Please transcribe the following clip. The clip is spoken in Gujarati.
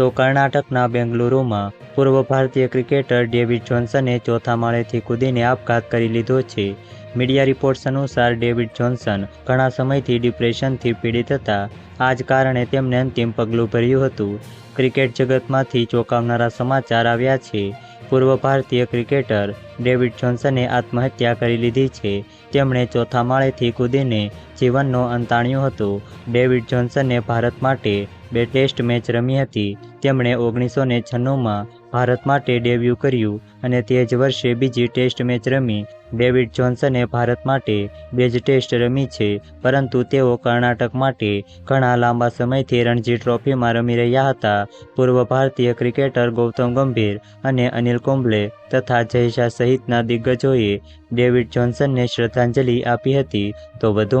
તો કર્ણાટકના બેંગલુરુમાં પૂર્વ ભારતીય ક્રિકેટર ડેવિડ જોન્સને ચોથા માળેથી કૂદીને આપઘાત કરી લીધો છે. મીડિયા રિપોર્ટ્સ અનુસાર ડેવિડ જોન્સન ઘણા સમયથી ડિપ્રેશનથી પીડિત હતા. આ જ કારણે તેમણે અંતિમ પગલું ભર્યું હતું. ક્રિકેટ જગતમાંથી ચોંકાવનારા સમાચાર આવ્યા છે. પૂર્વ ભારતીય ક્રિકેટર ડેવિડ જોન્સને આત્મહત્યા કરી લીધી છે. તેમણે ચોથા માળેથી કૂદીને જીવનનો અંત હતું. ડેવિડ જોન્સને ભારત માટે બે ટેસ્ટ મેચ રમી હતી. તેમણે ઓગણીસો ને છન્નુંમાં ભારત માટે ડેબ્યુ કર્યું અને તે જ વર્ષે બીજી ટેસ્ટ મેચ રમી. ડેવિડ જોન્સને ભારત માટે બે જ ટેસ્ટ રમી છે, પરંતુ તેઓ કર્ણાટક માટે ઘણા લાંબા સમયથી રણજી ટ્રોફીમાં રમી રહ્યા હતા. પૂર્વ ભારતીય ક્રિકેટર ગૌતમ ગંભીર અને અનિલ કુંબલે તથા જયશા સહિતના દિગ્ગજોએ ડેવિડ જોન્સનને શ્રદ્ધાંજલિ આપી હતી. તો વધુ